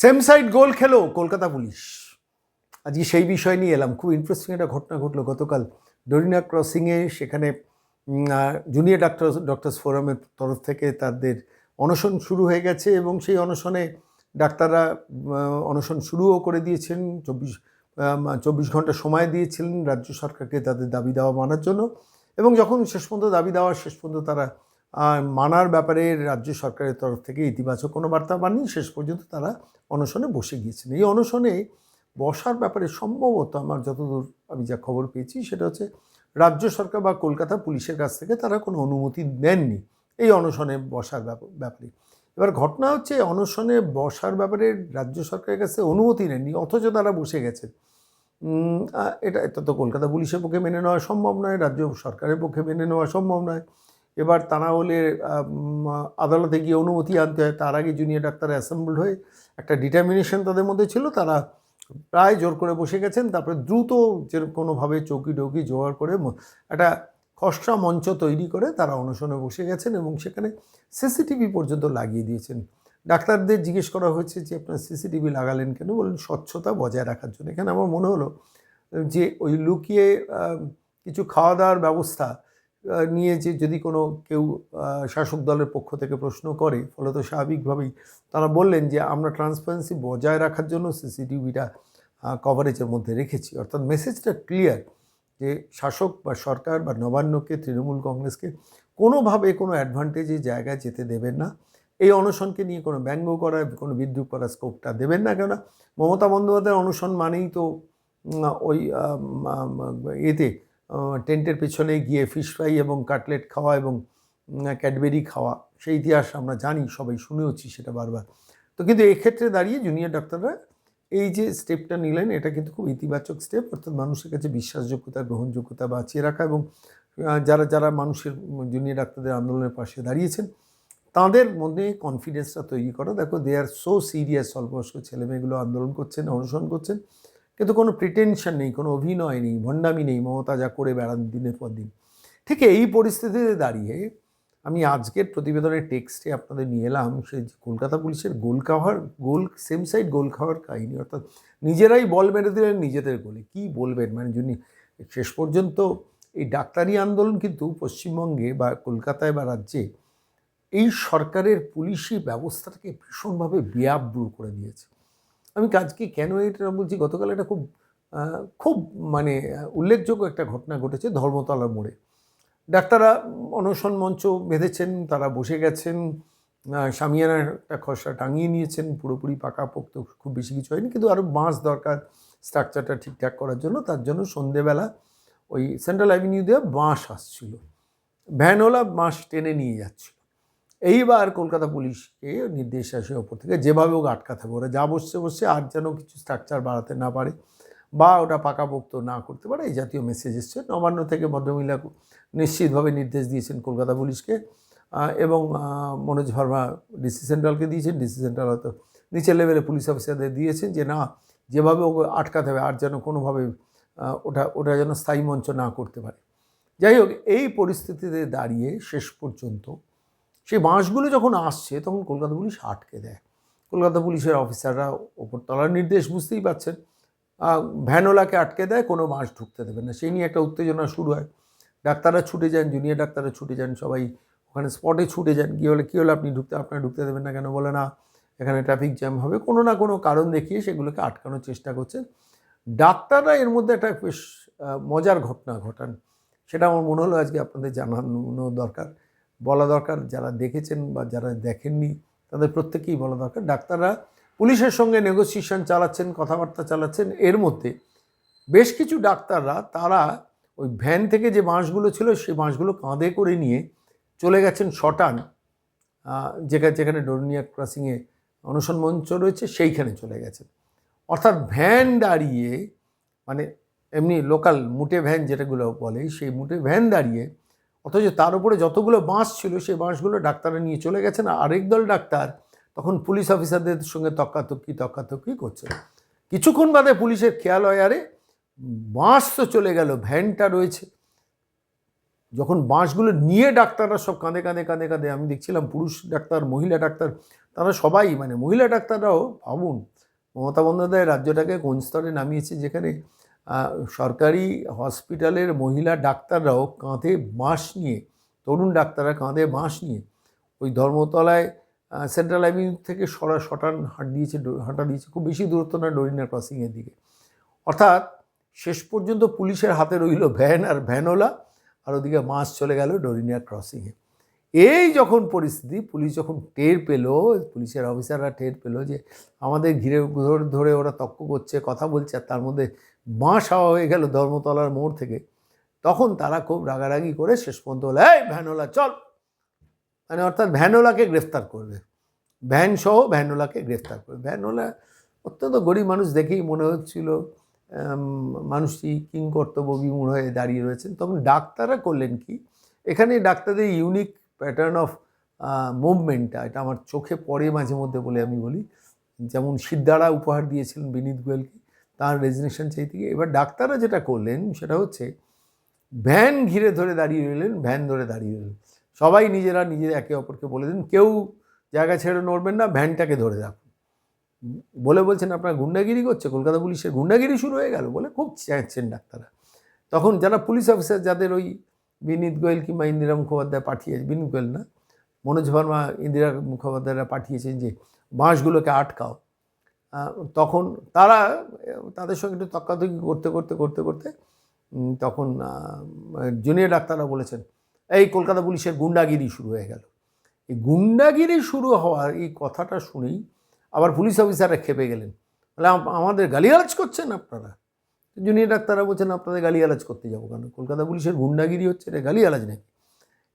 Same side গোল খেলো Kolkata police. আজকে সেই বিষয় নিয়ে এলাম। খুব ইন্টারেস্টিং একটা ঘটনা ঘটলো। গতকাল ডরিনা ক্রসিংয়ে সেখানে জুনিয়র ডাক্তার ডক্টরস ফোরামের তরফ থেকে তাদের অনশন শুরু হয়ে গেছে এবং সেই অনশনে ডাক্তাররা অনশন শুরুও করে দিয়েছেন। চব্বিশ চব্বিশ ঘণ্টা সময় দিয়েছিলেন রাজ্য সরকারকে তাদের দাবি দেওয়া মানার জন্য। এবং যখন শেষ পর্যন্ত দাবি দেওয়া শেষ পর্যন্ত তারা মানার ব্যাপারে রাজ্য সরকারের তরফ থেকে ইতিবাচক কোনো বার্তা পাননি। শেষ পর্যন্ত তারা অনশনে বসে গিয়েছেন। এই অনশনে বসার ব্যাপারে সম্ভবত আমার যতদূর আমি যা খবর পেয়েছি, সেটা হচ্ছে রাজ্য সরকার বা কলকাতা পুলিশের কাছ থেকে তারা কোনো অনুমতি নেননি এই অনশনে বসার ব্যাপ- ব্যাপারে। এবার ঘটনা হচ্ছে অনশনে বসার ব্যাপারে রাজ্য সরকারের কাছে অনুমতি নেননি, অথচ তারা বসে গেছেন। এটা এটা তো কলকাতা পুলিশের পক্ষে মেনে নেওয়া সম্ভব নয়, রাজ্য সরকারের পক্ষে মেনে নেওয়া সম্ভব নয়। এবার তা না হলে আদালতে গিয়ে অনুমতি আনতে হয়। তার আগে জুনিয়র ডাক্তার অ্যাসেম্বলড হয়ে একটা ডিটারমিনেশন তাদের মধ্যে ছিল, তারা প্রায় জোর করে বসে গেছেন। তারপরে দ্রুত যে কোনোভাবে চৌকি ডৌকি জোগাড় করে একটা খসড়া মঞ্চ তৈরি করে তারা অনশনে বসে গেছেন এবং সেখানে সিসিটিভি পর্যন্ত লাগিয়ে দিয়েছেন। ডাক্তারদের জিজ্ঞেস করা হয়েছে যে, আপনার সিসিটিভি লাগালেন কেন? বললেন, স্বচ্ছতা বজায় রাখার জন্য। এখানে আমার মনে হলো যে, ওই লুকিয়ে কিছু খাওয়া দাওয়ার ব্যবস্থা নিয়ে যে যদি কোনো কেউ শাসক দলের পক্ষ থেকে প্রশ্ন করে, ফলত স্বাভাবিকভাবেই তারা বললেন যে, আমরা ট্রান্সপারেন্সি বজায় রাখার জন্য সিসিটিভিটা কভারেজের মধ্যে রেখেছি। অর্থাৎ মেসেজটা ক্লিয়ার যে, শাসক বা সরকার বা নবান্নকে, তৃণমূল কংগ্রেসকে কোনোভাবে কোনো অ্যাডভান্টেজের জায়গায় যেতে দেবেন না। এই অনশনকে নিয়ে কোনো ব্যঙ্গ করা, কোনো বিদ্রুপ করার স্কোপটা দেবেন না। কেননা, মমতা বন্দ্যোপাধ্যায়ের অনশন মানেই তো ওই এতে টেন্টের পেছনে গিয়ে ফিশ ফ্রাই এবং কাটলেট খাওয়া এবং ক্যাডবেরি খাওয়া, সেই ইতিহাস আমরা জানি, সবাই শুনেওছি সেটা বারবার। তো কিন্তু এক্ষেত্রে দাঁড়িয়ে জুনিয়র ডাক্তাররা এই যে স্টেপটা নিলেন, এটা কিন্তু খুব ইতিবাচক স্টেপ অর্থাৎ মানুষের কাছে বিশ্বাসযোগ্যতা, গ্রহণযোগ্যতা বাঁচিয়ে রাখা এবং যারা যারা মানুষের জুনিয়র ডাক্তারদের আন্দোলনের পাশে দাঁড়িয়েছেন, তাদের মধ্যে কনফিডেন্সটা তৈরি করা। দেখো দে আর সো সিরিয়াস অল্প বয়স্ক ছেলেমেয়েগুলো আন্দোলন করছেন অনুসরণ করছেন কিন্তু কোনো প্রিটেনশন নেই, কোনো অভিনয় নেই, ভণ্ডামি নেই, মমতা যা করে বেড়ান দিনের পর দিন। ঠিক এই পরিস্থিতিতে দাঁড়িয়ে আমি আজকের প্রতিবেদনের টেক্সটে আপনাদের নিয়ে এলাম, সেই কলকাতা পুলিশের গোল খাওয়ার, গোল সেম সাইড গোল খাওয়ার কাহিনী, অর্থাৎ নিজেরাই বল মেরে দিলেন নিজেদের গোলে। কি বলবেন মানে যিনি শেষ পর্যন্ত এই ডাক্তারি আন্দোলন কিন্তু পশ্চিমবঙ্গে বা কলকাতায় বা রাজ্যে এই সরকারের পুলিশি ব্যবস্থাটাকে ভীষণভাবে বেয়াব্রু করে দিয়েছে। আমি কাজকে কেন এটা বলছি? গতকাল একটা খুব খুব মানে উল্লেখযোগ্য একটা ঘটনা ঘটেছে ধর্মতলার মোড়ে। ডাক্তাররা অনশন মঞ্চ বেঁধেছেন, তারা বসে গেছেন সামিয়ানার একটা খসড়া টাঙিয়ে নিয়েছেন, পুরোপুরি পাকাপোক্ত, খুব বেশি কিছু হয়নি, কিন্তু আরও বাঁশ দরকার স্ট্রাকচারটা ঠিকঠাক করার জন্য, তার জন্য সন্ধেবেলা ওই সেন্ট্রাল অ্যাভিনিউ দিয়ে বাঁশ আসছিল। ভ্যানওয়ালা বাঁশ টেনে নিয়ে যাচ্ছিল। এইবার কলকাতা পুলিশকে নির্দেশ আসে ওপর থেকে, যেভাবে ওকে আটকাতে হবে। ওরা যা বসছে বসছে, আর যেন কিছু স্ট্রাকচার বাড়াতে না পারে বা ওটা পাকাপোক্ত না করতে পারে, এই জাতীয় মেসেজ এসছে। নবান্ন থেকে ভদ্রমহিলা নিশ্চিতভাবে নির্দেশ দিয়েছেন কলকাতা পুলিশকে এবং মনোজ ভার্মা ডিসি সেন্ট্রালকে দিয়েছেন। ডিসি সেন্ট্রাল হয়তো নিচের লেভেলে পুলিশ অফিসারদের দিয়েছেন যে, না, যেভাবে ওকে আটকাতে হবে, আর যেন কোনোভাবে ওটা ওটা যেন স্থায়ী মঞ্চ না করতে পারে। যাই হোক, এই পরিস্থিতিতে দাঁড়িয়ে শেষ পর্যন্ত সেই বাঁশগুলো যখন আসছে তখন কলকাতা পুলিশ আটকে দেয়। কলকাতা পুলিশের অফিসাররা ওপর তলার নির্দেশ বুঝতেই পারছেন। আহ, ভ্যানোলাকে আটকে দেয় কোনো বাঁশ ঢুকতে দেবে না। সেই নিয়ে একটা উত্তেজনা শুরু হয়। ডাক্তাররা ছুটে যান জুনিয়র ডাক্তাররা ছুটে যান সবাই ওখানে স্পটে ছুটে যান। কী হলে কী হলো আপনি ঢুকতে আপনারা ঢুকতে দেবেন না কেন বলে না এখানে ট্রাফিক জ্যাম হবে। কোনো না কোনো কারণ দেখিয়ে সেগুলোকে আটকানোর চেষ্টা করছেন। ডাক্তাররা এর মধ্যে একটা বেশ মজার ঘটনা ঘটান। সেটা আমার মনে হলো আজকে আপনাদের জানানো দরকার। বলা দরকার, যারা দেখেছেন বা যারা দেখেননি তাদের প্রত্যেকেই বলা দরকার। ডাক্তাররা পুলিশের সঙ্গে নেগোসিয়েশন চালাচ্ছেন, কথাবার্তা চালাচ্ছেন, এর মধ্যে বেশ কিছু ডাক্তাররা, তারা ওই ভ্যান থেকে যে বাঁশগুলো ছিল, সেই বাঁশগুলো কাঁধে করে নিয়ে চলে গেছেন শটান যেখানে যেখানে ডোরনিয়া ক্রসিংয়ে অনশন মঞ্চ রয়েছে, সেইখানে চলে গেছেন। অর্থাৎ ভ্যান দাঁড়িয়ে মানে এমনি লোকাল মুটে ভ্যান যেটাগুলো বলে, সেই মুটে ভ্যান দাঁড়িয়ে অথচ তার উপরে যতগুলো বাঁশ ছিল, সেই বাঁশগুলো ডাক্তাররা নিয়ে চলে গেছেন আর আরেক দল ডাক্তার তখন পুলিশ অফিসারদের সঙ্গে তক্কাতক্কি তক্কাতক্কি করছে। কিছুক্ষণ বাদে পুলিশের খেয়াল হয়, আরে বাঁশ তো চলে গেল, ভ্যানটা রয়েছে। যখন বাঁশগুলো নিয়ে ডাক্তাররা সব কাঁধে কাঁধে কাঁধে কাঁদে, আমি দেখছিলাম পুরুষ ডাক্তার, মহিলা ডাক্তার, তারা সবাই মানে মহিলা ডাক্তাররাও, ভাবুন, মমতা বন্দ্যোপাধ্যায় রাজ্যটাকে কোন স্তরে নামিয়েছে যেখানে সরকারি হসপিটালের মহিলা ডাক্তাররাও কাঁধে বাঁশ নিয়ে, তরুণ ডাক্তাররা কাঁধে বাঁশ নিয়ে ওই ধর্মতলায় সেন্ট্রাল অ্যাভিনিউ থেকে সরা, শটান হাঁট দিয়েছে হাঁটা দিয়েছে, খুব বেশি দূরত্ব না ডরিনা ক্রসিংয়ের দিকে। অর্থাৎ শেষ পর্যন্ত পুলিশের হাতে রইল ভ্যান আর ভ্যানোলা আর ওদিকে মাস চলে গেল ডরিনা ক্রসিংয়ে এই যখন পরিস্থিতি, পুলিশ যখন টের পেল, পুলিশের অফিসাররা টের পেল যে আমাদের ঘিরে ধরে ধরে ওরা তক্ক করছে, কথা বলছে, আর তার মধ্যে বাঁশ হাওয়া হয়ে গেল ধর্মতলার মোড় থেকে, তখন তারা খুব রাগারাগি করে শেষ পর্যন্ত বলে এই ভ্যানোলা চল। মানে অর্থাৎ ভ্যানোলাকে গ্রেফতার করবে। ভ্যান সহ ভ্যানোলাকে গ্রেফতার করবে। ভ্যানোলা অত্যন্ত গরিব মানুষ দেখেই মনে হচ্ছিল মানুষটি কিং কর্তব্য বিমূঢ় হয়ে দাঁড়িয়ে রয়েছেন। তখন ডাক্তাররা করলেন কি? এখানে ডাক্তারদের ইউনিক প্যাটার্ন অফ মুভমেন্টটা এটা আমার চোখে পড়ে মাঝে মধ্যে বলে আমি বলি। যেমন সিদ্ধারা উপহার দিয়েছিলেন বিনীত গোয়েলকে, তার রেজিনেশন চাইতে গিয়ে। এবার ডাক্তাররা যেটা করলেন, সেটা হচ্ছে ভ্যান ঘিরে ধরে দাঁড়িয়ে রইলেন, ভ্যান ধরে দাঁড়িয়ে রইলেন। সবাই নিজেরা নিজে একে অপরকে বলে দিন, কেউ জায়গা ছেড়ে নড়বেন না, ভ্যানটাকে ধরে রাখুন। বলে বলছেন, আপনার গুন্ডাগিরি করছে? কলকাতা পুলিশের গুন্ডাগিরি শুরু হয়ে গেল? বলে, খুব চেঁচাচ্ছেন ডাক্তাররা। তখন যারা পুলিশ অফিসার যাদের ওই বিনীত গোয়েল কিংবা ইন্দিরা মুখোপাধ্যায় পাঠিয়েছে বিনীত গোয়েল না, মনোজ ভার্মা ইন্দিরা মুখোপাধ্যায়রা পাঠিয়েছেন যে বাঁশগুলোকে আটকাও। তখন তারা, তাদের সঙ্গে একটু তক্কাতকি করতে করতে করতে করতে তখন জুনিয়র ডাক্তাররা বলেছেন, এই কলকাতা পুলিশের গুন্ডাগিরি শুরু হয়ে গেল। এই গুন্ডাগিরি শুরু হওয়ার এই কথাটা শুনেই আবার পুলিশ অফিসাররা খেপে গেলেন। "আম- আমাদের গালিগালাজ করছেন আপনারা? জুনিয়র ডাক্তাররা বলছেন, আপনাদের গালিগালাজ করতে যাব কেন? কলকাতা পুলিশের গুন্ডাগিরি হচ্ছে, এটা গালিগালাজ নাকি?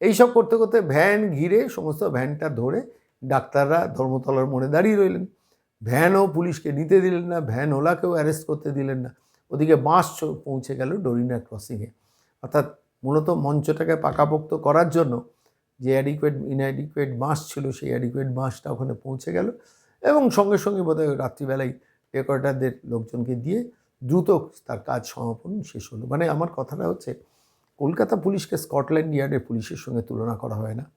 এইসব করতে করতে ভ্যান ঘিরে, সমস্ত ভ্যানটা ধরে ডাক্তাররা ধর্মতলার মোড়ে দাঁড়িয়ে রইলেন। ভ্যানও পুলিশকে নিতে দিলেন না ভ্যান ওলাকেও অ্যারেস্ট করতে দিলেন না। ওদিকে বাস পৌঁছে গেল ডরিনা ক্রসিংয়ে। অর্থাৎ মূলত মঞ্চটাকে পাকাপোক্ত করার জন্য যে অ্যাডিকুয়েট ইনঅ্যাডিকুয়েট বাস ছিল, সেই অ্যাডিকুয়েট বাসটা ওখানে পৌঁছে গেল এবং সঙ্গে সঙ্গে বোধহয় রাত্রিবেলায় ডেকোরেটারদের লোকজনকে দিয়ে দ্রুত তার কাজ সমাপন শেষ হলো। মানে আমার কথাটা হচ্ছে, কলকাতা পুলিশকে স্কটল্যান্ড ইয়ার্ডের পুলিশের সঙ্গে তুলনা করা হয় না।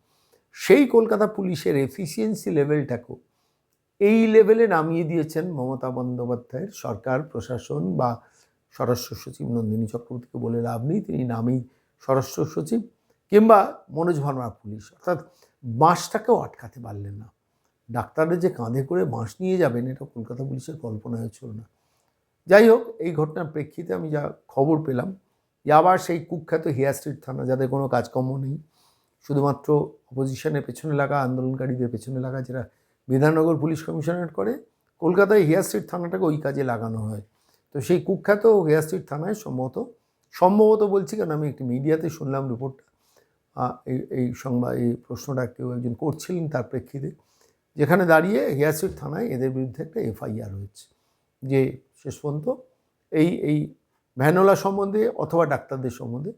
সেই কলকাতা পুলিশের এফিসিয়েন্সি লেভেলটাকেও এই লেভেলে নামিয়ে দিয়েছেন মমতা বন্দ্যোপাধ্যায়ের সরকার, প্রশাসন বা স্বরাষ্ট্র সচিব নন্দিনী চক্রবর্তীকে বলে লাভ নেই। তিনি নামেই স্বরাষ্ট্র সচিব কিংবা মনোজ ভার্মা পুলিশ। অর্থাৎ বাঁশটাকেও আটকাতে পারলেন না। ডাক্তাররা যে কাঁধে করে বাঁশ নিয়ে যাবেন, এটা কলকাতা পুলিশের কল্পনায় ছিল না। যাই হোক এই ঘটনার প্রেক্ষিতে আমি যা খবর পেলাম যে আবার সেই কুখ্যাত হেয়ার স্ট্রিট থানা, যাদের কোনো কাজকর্ম নেই, শুধুমাত্র অপোজিশনের পেছনে লাগা, আন্দোলনকারীদের পেছনে লাগা, যারা বিধাননগর পুলিশ কমিশনারেট করে, কলকাতায় হেয়ার স্ট্রিট থানাটাকে ওই কাজে লাগানো হয়। তো সেই কুখ্যাত হেয়ার স্ট্রিট থানায় সম্ভবত সম্ভবত বলছি কারণ আমি একটি মিডিয়াতে শুনলাম রিপোর্টটা এই এই সংবাদ, এই প্রশ্নটা কেউ একজন করছিলেন তার প্রেক্ষিতে, যেখানে দাঁড়িয়ে হেয়ার স্ট্রিট থানায় এদের বিরুদ্ধে একটা এফআইআর হয়েছে, যে শেষ পর্যন্ত এই এই ভ্যানোলা সম্বন্ধে অথবা ডাক্তারদের সম্বন্ধে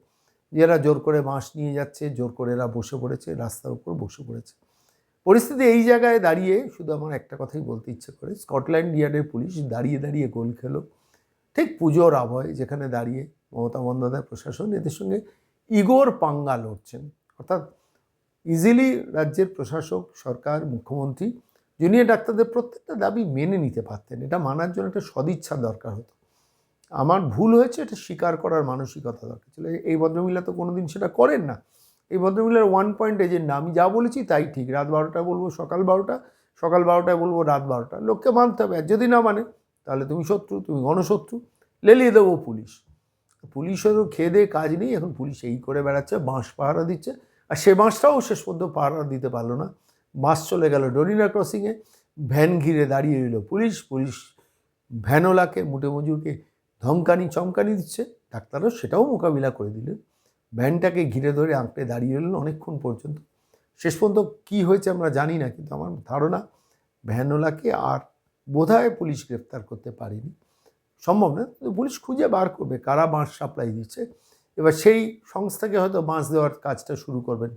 যারা জোর করে বাঁশ নিয়ে যাচ্ছে, জোর করে এরা বসে পড়েছে, রাস্তার উপর বসে পড়েছে। পরিস্থিতি এই জায়গায় দাঁড়িয়ে শুধু আমার একটা কথাই বলতে ইচ্ছে করে, স্কটল্যান্ড ইয়ার্ডের পুলিশ দাঁড়িয়ে দাঁড়িয়ে গোল খেলো। ঠিক পুজোর আবহে যেখানে দাঁড়িয়ে মমতা বন্দ্যোপাধ্যায় প্রশাসন, এদের সঙ্গে ইগোর পাঙ্গা লড়ছেন। অর্থাৎ ইজিলি রাজ্যের প্রশাসক, সরকার, মুখ্যমন্ত্রী জুনিয়র ডাক্তারদের প্রত্যেকটা দাবি মেনে নিতে পারতেন। এটা মানার জন্য একটা সদিচ্ছা দরকার হতো। আমার ভুল হয়েছে, এটা স্বীকার করার মানসিকতা দরকার ছিল। এই ভদ্রমহিলা তো কোনোদিন সেটা করেন না। এই ভদ্রমহিলার ওয়ান পয়েন্ট এজেন্ডা আমি যা বলেছি তাই ঠিক। রাত বারোটা বলব, সকাল বারোটা, সকাল বারোটায় বলব, রাত বারোটা। লোককে মানতে হবে। আর যদি না মানে তাহলে তুমি শত্রু, তুমি গণশত্রু, লেলিয়ে দেবো পুলিশ। পুলিশেরও খেয়ে দিয়ে কাজ নেই, এখন পুলিশ এই করে বেড়াচ্ছে, বাঁশ পাহারা দিচ্ছে। আর সে বাঁশটাও শেষ পর্যন্ত পাহারা দিতে পারল না। বাস চলে গেল ডরিনা ক্রসিংয়ে, ভ্যান ঘিরে দাঁড়িয়ে রইল পুলিশ পুলিশ ভ্যানোলাকে মুটে মজুরকে ধমকানি চমকানি দিচ্ছে, ডাক্তারও সেটাও মোকাবিলা করে দিলেন ভ্যানটাকে ঘিরে ধরে আঁকড়ে দাঁড়িয়ে রইলেন অনেকক্ষণ পর্যন্ত। শেষ পর্যন্ত কী হয়েছে আমরা জানি না, কিন্তু আমার ধারণা ভ্যানোলাকে আর বোধহয় পুলিশ গ্রেফতার করতে পারেনি। সম্ভব না, কিন্তু পুলিশ খুঁজে বার করবে কারা বাঁশ সাপ্লাই দিচ্ছে। এবার সেই সংস্থাকে হয়তো বাঁশ দেওয়ার কাজটা শুরু করবেন।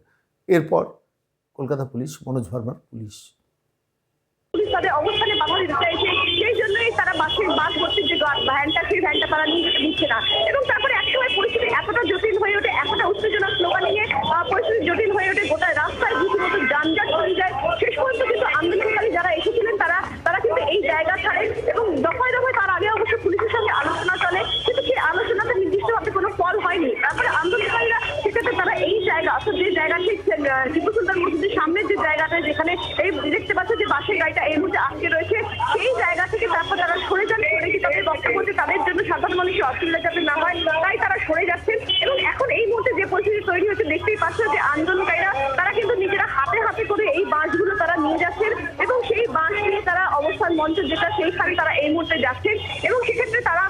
এরপর কলকাতা পুলিশ, মনোজ ভার্মার পুলিশ। পুলিশ তাদের অবস্থানে দিতে চাইছে সেই জন্যই তারা যে ভ্যানটা, সেই ভ্যানটা না। এবং তারপরে এতটা জটিল হয়ে ওঠে, এতটা স্লোগান নিয়ে জটিল হয়ে ওঠে রাস্তায় হয়ে যায়। কিন্তু যারা এসেছিলেন, তারা তারা কিন্তু এই এবং দফায় দফায় তার আগে অবশ্য পুলিশের সঙ্গে আলোচনা টিপু সুলতান মসজিদের সামনের যে জায়গাটা, যেখানে এই দেখতে পাচ্ছ যে বাসের গাড়িটা এই মুহূর্তে আটকে রয়েছে, সেই জায়গা থেকে তারপর তারা সরে যান। সরে গিয়ে তাদের বক্তব্য যে তাদের জন্য সাধারণ মানুষের অসুবিধা যাতে না হয়, তাই তারা সরে যাচ্ছেন। এবং এখন এই মুহূর্তে যে পরিস্থিতি তৈরি হচ্ছে দেখতেই পাচ্ছ যে আন্দোলনকারীরা, তারা কিন্তু নিজেরা হাতে হাতে করে এই বাসগুলো তারা নিয়ে যাচ্ছেন এবং সেই বাস নিয়ে তারা অবস্থান মঞ্চ যেটা, সেইখানে তারা এই মুহূর্তে যাচ্ছেন। এবং সেক্ষেত্রে তারা